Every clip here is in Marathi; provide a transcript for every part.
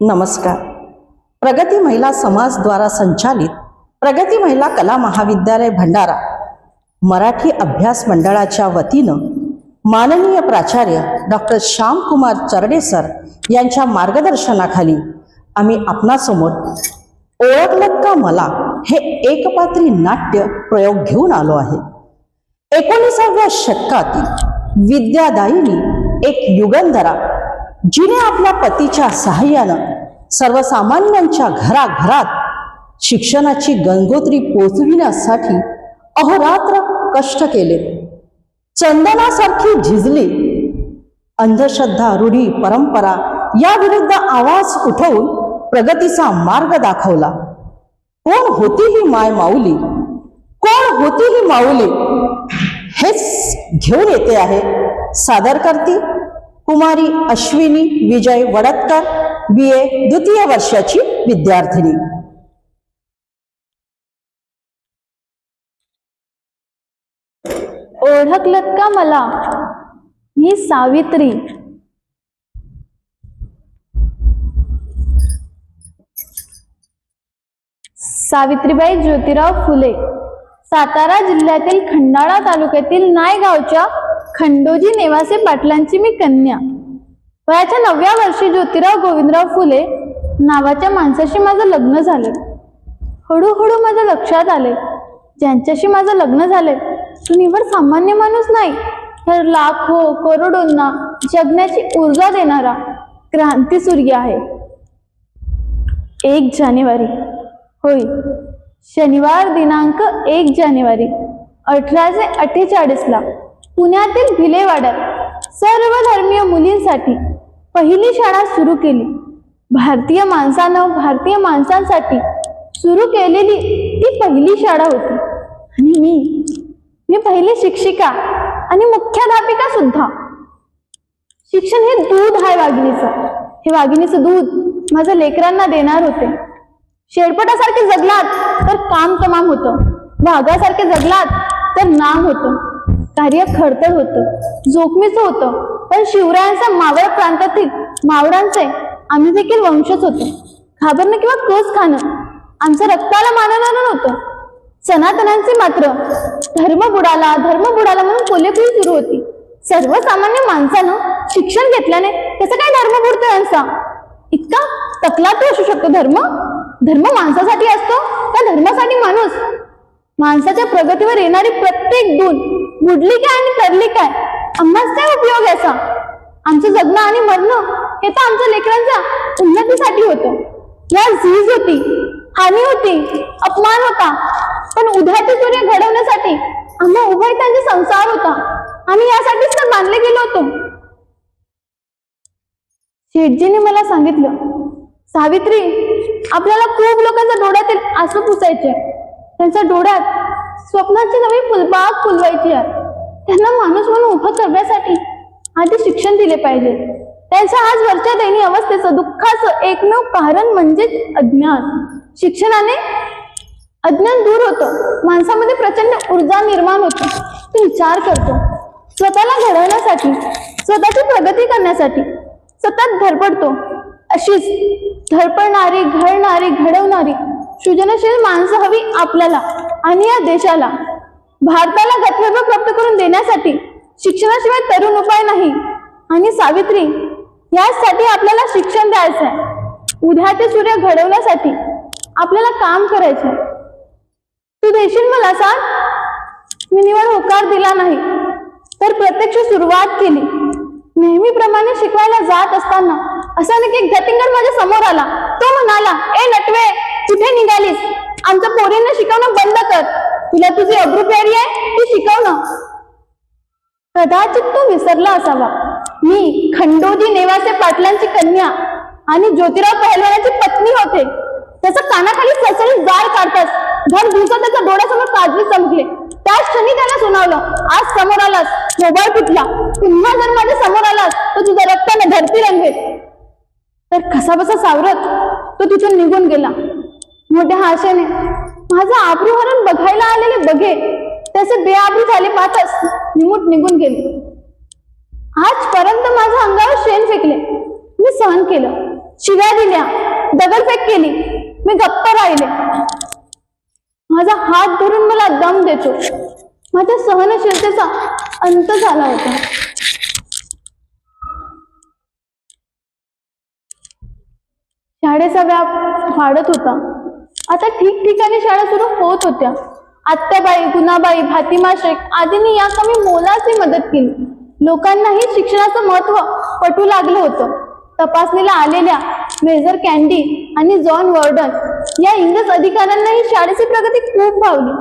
नमस्कार. प्रगती महिला समाज द्वारा संचालित प्रगती महिला कला महाविद्यालय भंडारा मराठी अभ्यास मंडळाच्या वतीनं माननीय प्राचार्य डॉक्टर श्यामकुमार चरडे सर यांच्या मार्गदर्शनाखाली आम्ही आपणासमोर ओळखलं का मला हे एकपात्री नाट्य प्रयोग घेऊन आलो आहे. एकोणीसाव्या शतकातील विद्यादायिनी एक युगंधरा जिने आपल्या पतीच्या सहाय्यानं सर्वसामान्यांच्या घराघरात शिक्षणाची गंगोत्री पोचविण्यासाठी अहोरात्र कष्ट केले. चंदनासारखी झिजली. अंधश्रद्धा रूढी परंपरा याविरुद्ध आवाज उठवून प्रगतीचा मार्ग दाखवला. कोण होती ही माय माऊली? कोण होती ही माऊली? हेच घेऊन येते आहे सादर करती कुमारी अश्विनी विजय वडतकर बी ए द्वितीय वर्षाची विद्यार्थिनी. ओळखलत का मला? मी सावित्री. सावित्रीबाई ज्योतिराव फुले सातारा जिल्ह्यातील खंडाळा तालुक्यातील नायगावच्या खंडोजी नेवासे पाटलांची मी कन्या. वयाच्या नवव्या वर्षी ज्योतिराव गोविंदराव फुले नावाच्या माणसाशी माझं लग्न झालं. हळूहळू माझ्या लक्षात आले. ज्यांच्याशी माझं लग्न झालंय तो निवड सामान्य माणूस नाही तर लाखो करोडोंना जगण्याची ऊर्जा देणारा क्रांती सूर्य आहे. एक जानेवारी. होय शनिवार दिनांक एक जानेवारी अठराशे अठ्ठेचाळीसला. पुण्यातील भिलेवाड्यात सर्व धर्मीय मुलींसाठी पहिली शाळा सुरू केली. भारतीय माणसानं भारतीय माणसांसाठी सुरू केलेली ती पहिली शाळा होती. आणि मी मी पहिली शिक्षिका आणि मुख्याध्यापिका सुद्धा. शिक्षण हे दूध आहे वाघिणीचं. हे वाघिणीचं दूध माझ्या लेकरांना देणार होते. शेळपटासारखे जगलात तर काम तमाम होतं. वाघासारखे जगलात तर नाम होतं. कार्य खडतर होतं. जोखमीचं होतं. पण शिवरायांचा मावळ प्रांतातील मावळांचे आम्ही देखील वंशच होतो. घाबरणं किंवा कस खाणं आमचं रक्ताला मानणारं नव्हतं. सनातनांचे मात्र धर्म बुडाला धर्म बुडाला म्हणून कोल्हेपुरी सुरू होती. सर्वसामान्य माणसानं शिक्षण घेतल्याने त्याचा काय धर्म बुडतो यांचा इतका तकला तो असू शकतो धर्म? धर्म माणसासाठी असतो का धर्मासाठी माणूस? माणसाच्या प्रगतीवर येणारी प्रत्येक गुण बुडली काय आणि करली काय? आम्हाच काय उपयोग याचा? आमचं जगणं आणि मरणं हे तर आमच्या लेकरांच्या उन्नतीसाठी होतं. या झीज होती हानी होती अपमान होता. पण उद्याचे सूर्य घडवण्यासाठी आम्हा उभय त्यांचा संसार होता. आम्ही यासाठीच तर बांधले गेलो होतो. शेठजीने मला सांगितलं सावित्री आपल्याला खूप लोकांच्या डोळ्यातील आसू पुसायचे त्यांच्या डोळ्यात स्वप्नाची नवी फुलबाग फुलवायची आहे. त्यांना माणूस म्हणून उभं करण्यासाठी आधी शिक्षण दिले पाहिजे. त्यांच्या आज वरच्या दैनी अवस्थेचं दुःखाचं एकमेव कारण म्हणजेच अज्ञान. शिक्षणाने अज्ञान दूर होतं. माणसामध्ये प्रचंड ऊर्जा निर्माण होते. तो विचार करतो. स्वतःला घडवण्यासाठी स्वतःची प्रगती करण्यासाठी सतत धडपडतो. अशीच धडपडणारी घडणारी घडवणारी सृजनशील माणसं हवी आपल्याला आणि या देशाला. भारताला गतवैभव प्राप्त करून देण्यासाठी शिक्षणाशिवाय तरुण उपाय नाही. आणि सावित्री यासाठी आपल्याला शिक्षण द्यायचं आहे उद्या ते सूर्य घडवण्यासाठी आपल्याला काम करायचं आहे तू देशील मला सांग मी निवड होकार दिला नाही तर प्रत्यक्ष सुरुवात केली. नेहमीप्रमाणे शिकवायला जात असताना असा नक्की गतिंगर माझ्यासमोर आला. तो म्हणाला ए नटवे! कुठे निघालीस? आमच्या पोरींना शिकवणं बंद कर. तुला तुझी अब्रू प्यारी आहे ती शिकवणं. कदाचित तो विसरला असावा. मी खंडोजी नेवासे पाटलांची कन्या आणि ज्योतिराव पहलवानाची पत्नी होते. त्याचा कानाखाली ससरी जाळ काढताच भर दिवसात त्याच्या डोळ्यासमोर काजवी चमकले. त्याच क्षणी त्याला सुनावलं आज समोर आलास. मोबाईल फुटला पुन्हा जर माझ्यासमोर आलास तर तुझ्या रक्ताने धरती रंगेल. तर कसा बसा सावरत तो तिथून निघून गेला. मोठ्या हाशाने माझं आब्रूहरण बघायला आलेले बघे. त्याचे बेआब्रू झाले पाहताच निमूट निघून गेले. आजपर्यंत माझ्या अंगावर शेण फेकले. मी सहन केलं. शिव्या दिल्या. दगडफेक केली. मी गप्प राहिले. माझा हात धरून मला दम देतो. माझ्या सहनशीलतेचा अंत झाला होता. शाळेचा व्याप वाढत होता. आता ठिकठिकाणी शाळा सुरू होत होत्या. आत्याबाई गुणाबाई भातिमा शेख आदींनी या कमी मोलाची मदत केली. लोकांनाही शिक्षणाचं महत्त्व पटू लागलं होतं. तपासणीला आलेल्या मेजर कॅन्डी आणि जॉन वर्डन या इंग्रज अधिकाऱ्यांनाही शाळेची प्रगती खूप भावली.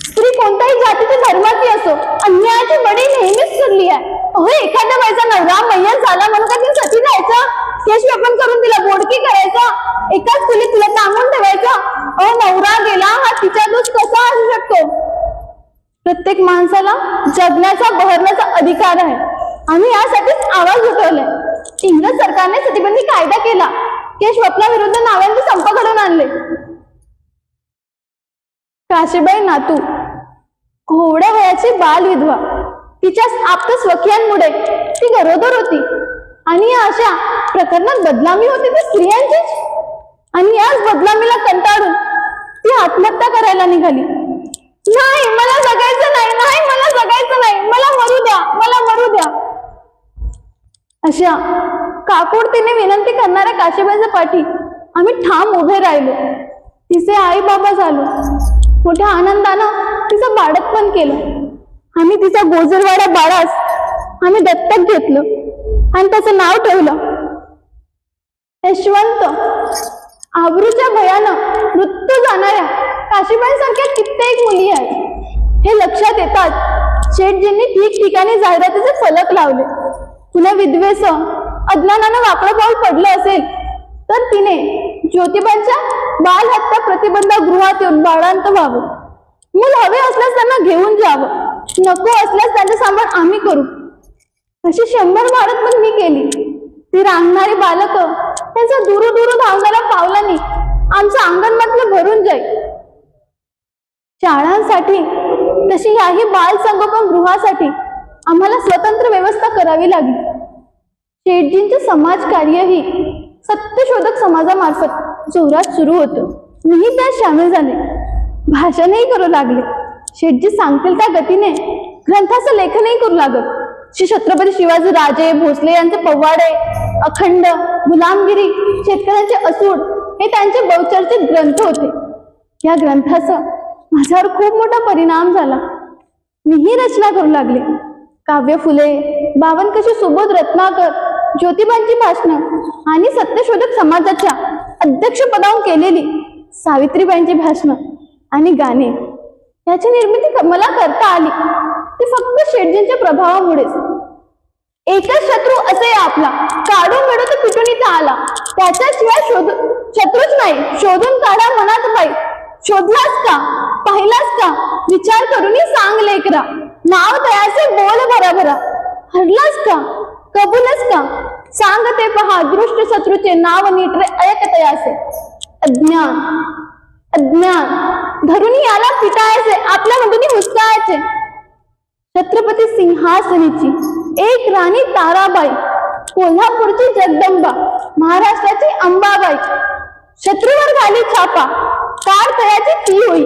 स्त्री कोणत्याही जातीची धर्माची असो अन्यायाची बडी नेहमीच ठरली आहे. अहो एखाद्या बाईचा नवरा मैया झाला म्हणून का ती सती जायचं? केश आपण करून तिला बोडकी करायचं. एकाच खोलीत तिला सांगून ठेवायचं. अहो नवरा गेला. हा तिचा दोष कसा असू शकतो? प्रत्येक माणसाला जगण्याचा बहरण्याचा अधिकार आहे. आम्ही यासाठीच आवाज उठवलाय. इंग्रज सरकारने सतीबंदी कायदा केला. केश स्वप्नाविरुद्ध नावांचे संप घडून आणले. काशीबाई नातू घोवड्या वयाची बाल विधवा. तिच्या आप्त स्वकीयांमुळे ती गरोदर होती. आणि या अशा प्रकरणात बदनामी होती ती स्त्रियांचीच आणि याच बदनामीला कंटाळून ती आत्महत्या करायला निघाली. नाही मला जगायचं नाही नाही मला जगायचं नाही मला मरू द्या मला मरू द्या. अशा काकोडतीने विनंती करणाऱ्या काशीबाईच्या पाठी आम्ही ठाम उभे राहिलो. तिचे आई बाबा झालो. मोठ्या आनंदानं तिचं बाळक पण केलं. आम्ही तिचा गोजरवाडा बाळास आम्ही दत्तक घेतलं. आणि त्याचं नाव ठेवलं. यशवंत आबरूच्या भयानं मृत्यू जाणाऱ्या काशीबाईंसारख्या कित्येक मुली आहेत. हे लक्षात येतात शेठजींनी ठिकठिकाणी जाहिरातीचे फलक लावले. तुला विद्वेष अज्ञानानं वाकडं पाऊल पडलं असेल तर तिने ज्योतिबांच्या बाल हत्या प्रतिबंध गृहात येऊन बाळांत व्हावं. मूल हवे असल्यास त्यांना घेऊन जावं. नको असल्यास त्यांचं सांभाळ आम्ही करू. अशी शंभर भारत पण मी केली. ती रांगणारी बालक त्यांचा दुरू दुरू धावणाऱ्या पावलांनी आमचं अंगण म्हटलं भरून जाईल. शाळांसाठी तशी याही बाल संगोपन गृहासाठी आम्हाला स्वतंत्र व्यवस्था करावी लागली. शेठजींचे समाजकार्यही सत्यशोधक समाजामार्फत जोरात सुरू होतं. मीही त्यात सामील झाले. भाषणही करू लागले. शेठजी सांगतील त्या गतीने ग्रंथाचं लेखनही करू लागत. श्री छत्रपती शिवाजी राजे भोसले यांचे पव्वाडे अखंड गुलामगिरी शेतकऱ्यांचे असूड हे त्यांचे बहुचर्चित ग्रंथ होते. या ग्रंथाचा माझ्यावर खूप मोठा परिणाम झाला. मीही रचना करू लागले. काव्य फुले बावनकशी सुबोध रत्नाकर ज्योतिबांची भाषणं आणि सत्यशोधक समाजाच्या अध्यक्षपदावरून केलेली सावित्रीबाईंची भाषणं आणि गाणे याची निर्मिती मला करता आली. ते फक्त शेटजींच्या प्रभावामुळेच. एकच शत्रू असे आपला. काढून मिळवतो पिटून इथं आला? त्याच्याशिवाय शोध शत्रूच नाही. शोधून काढा मनात बाई. शोधलास का? पाहिलास का? विचार करून सांग लेकरा. नाव तयाचे बोल भरा भरा हरलास का? कबूलच का? सांग ते पहा दृष्ट शत्रूचे नाव नीट रे ऐक तयासे अज्ञान. अज्ञान. धरून याला पिटायचे. आपल्या मधून हुसकायचे. छत्रपती सिंहासनीची एक राणी ताराबाई कोल्हापूरची जगदंबा महाराष्ट्राची अंबाबाई शत्रूवर झाली छापा कार तयाची ती होई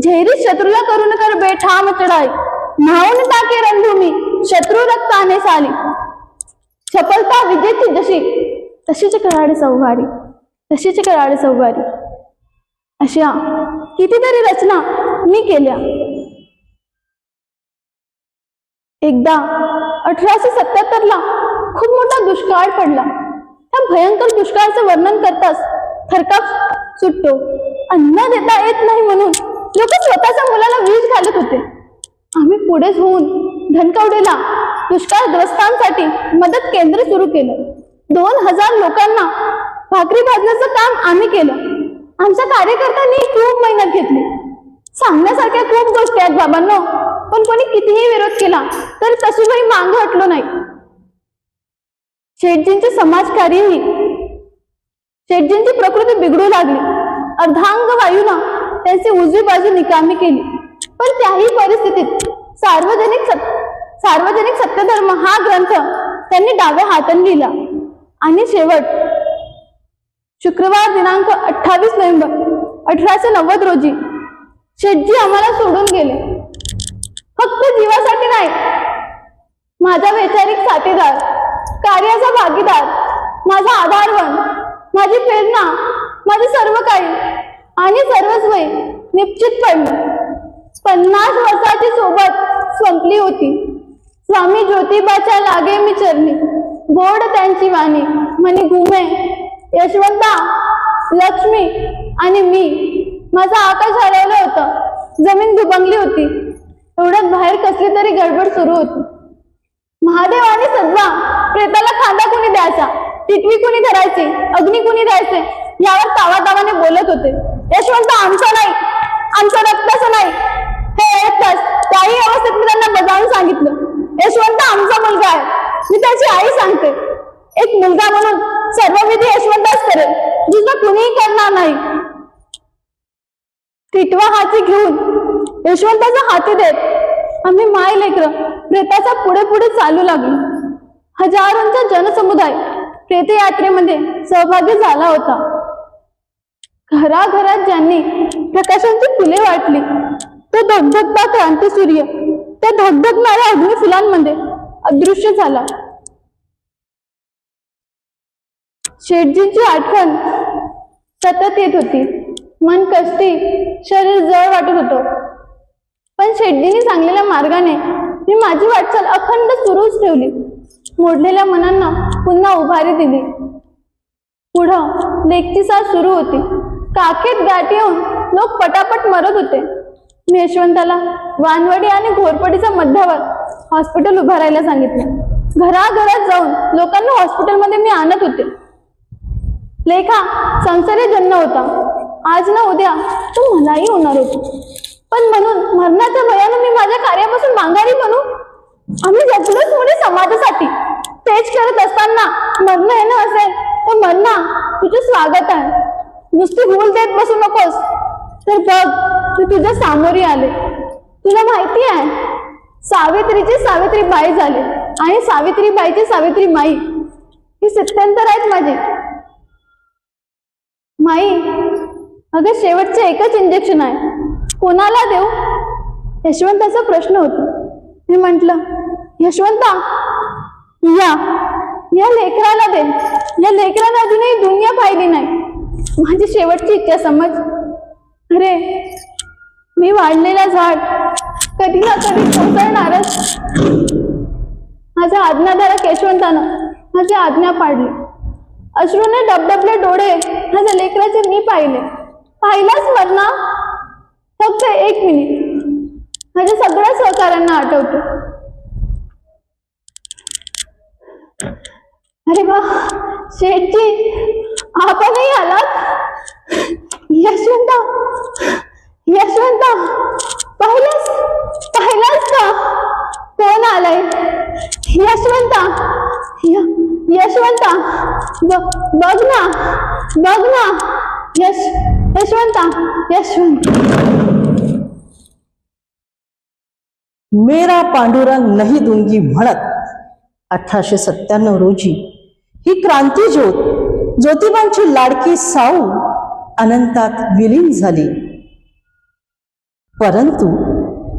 झेरी शत्रूला करून कर बेठाम चढाई न्हावून टाके रणभूमी शत्रू रक्ताने साली. चपलता विजेची जशी तशीच कराडे सव्वारी तशीच कराडे सव्वारी अशा कितीतरी रचना मी केल्या. एकदा अठराशे सत्याहत्तर ला खूप मोठा दुष्काळ पडला. त्या भयंकर दुष्काळाचं वर्णन करताच थरकाप सुटतो. अन्न देता येत नाही म्हणून लोक स्वतःच्या मुलाला विष घालत होते. आम्ही पुढेच होऊन धनकवडेला दुष्काळग्रस्तांसाठी मदत केंद्र सुरू केलं. दोन हजार लोकांना भाकरी भाजण्याचं काम आम्ही केलं. आमच्या कार्यकर्त्यांनी खूप मेहनत घेतली. सांगण्यासारख्या खूप गोष्टी आहेत बाबांनो. पण कोणी कितीही विरोध केला तर तशीही मांग हटलो नाही. शेटजींचे समाजकार्यही शेटजींची प्रकृती बिघडू लागली. अर्धांग वायूनं त्यांची उजवी बाजू निकामी केली. पण त्याही परिस्थितीत सार्वजनिक सत सार्वजनिक सत्यधर्म हा ग्रंथ त्यांनी डाव्या हाताने लिहिला. आणि शेवट शुक्रवार दिनांक अठ्ठावीस नोव्हेंबर अठराशे नव्वद रोजी शेटजी आम्हाला सोडून गेले. फक्त जीवासाठी नाही. माझा वैचारिक साथीदार कार्याचा भागीदार माझा आधारवन माझी प्रेरणा माझे सर्व काही आणि सर्वस्वय निश्चित पन्नास वर्षाची सोबत संपली होती. स्वामी ज्योतिबाच्या लागे मी चरणी गोड त्यांची वाणी म्हणे घुमे यशवंता लक्ष्मी आणि मी. माझा आकाश हरवलं होतं. जमीन दुबंगली होती. एवढ्यात बाहेर कसली तरी गडबड सुरू होती. महादेव आणि सद्वा प्रेताला खांदा कुणी द्यायचा? टिटवी कुणी धरायची? अग्नी कुणी द्यायचे? यावर तावा तावाने बोलत होते. यशवंत आमचा नाही. आमचा रक्ताचं नाही. हे ऐकताच त्याही अवस्थेत मी त्यांना बजावून सांगितलं. यशवंत आमचा मुलगा आहे. मी त्याची आई सांगते. एक मुलगा म्हणून सर्व विधी यशवंतच करेल. दुसरं कुणीही करणार नाही. टिटवा हाती घेऊन यशवंताचा हाती देत आम्ही माय लेकर प्रेताचा पुढे पुढे चालू लागलो. हजारोंचा जनसमुदाय प्रेत यात्रेमध्ये सहभागी झाला होता. घराघरात ज्यांनी प्रकाशांची फुले वाटली तो धगधगता क्रांती सूर्य त्या धगधगणाऱ्या अग्निफुलांमध्ये अदृश्य झाला. शेठजींची आठवण सतत येत होती. मन कष्टी शरीर जळ वाटत होतं. पण शेड्डीने सांगलेल्या मार्गाने मी माझी वाटचाल अखंड सुरूच ठेवली. मोडलेल्या मनांना पुन्हा उभारी दिली. पुढं लेखची साथ सुरू होती. काखेत गाठी येऊन लोक पटापट मरत होते. मी यशवंताला वानवडी आणि घोरपडीच्या मध्यावर हॉस्पिटल उभारायला सांगितलं. घराघरात जाऊन लोकांना हॉस्पिटलमध्ये मी आणत होते. लेखा संसारी जन्म होता. आज ना उद्या तो मलाही होणार होतो. पण म्हणून मरणाच्या भयानं मी माझ्या कार्यापासून माघारी बनू? आम्ही जगलोच मुळे समाजासाठी. तेच करत असताना मरणं येणं असेल तर मरणा तुझं स्वागत आहे. नुसती भूल देत बसू नकोस. तर बघ तू तुझ्या सामोरी आले. तुला माहिती आहे सावित्रीची सावित्री बाई झाली आणि सावित्रीबाईची सावित्री माई. ही सत्यंतर आहेत माझी. माई अगं शेवटचं एकच इंजेक्शन आहे. कोणाला देऊ? यशवंताचा प्रश्न होता. मी म्हटलं यशवंता या या लेकराला दे. या लेकराला अजूनही दुनिया पाहिली नाही. माझी शेवटची इच्छा समज. अरे मी वाढलेला झाड कधी ना कधी कोसळणारच. माझ्या आज्ञाधारक यशवंतानं माझी आज्ञा पाडली. अश्रूने डबडबले डोळे माझ्या लेकराचे मी पाहिले. पाहिलाच मरणा फक्त एक मिनिट. माझ्या सगळ्या सहकाऱ्यांना आठवतो. अरे वा शेठजी आपणही आलात? यशवंता यशवंता पाहिलंस? पाहिलंस का? कोण आलाय? यशवंता यशवंता बघ ना बघ ना यश यशवंता यशवंत. मेरा पांडुरंग नाही दुंगी म्हणत अठराशे सत्त्याण्णव रोजी ही क्रांती ज्योत ज्योतिबांची लाडकी साऊ अनंतात विलीन झाली. परंतु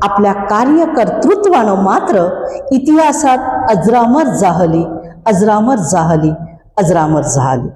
आपल्या कार्यकर्तृत्वानं मात्र इतिहासात अजरामर जाहली अजरामर जाहली अजरामर जाहली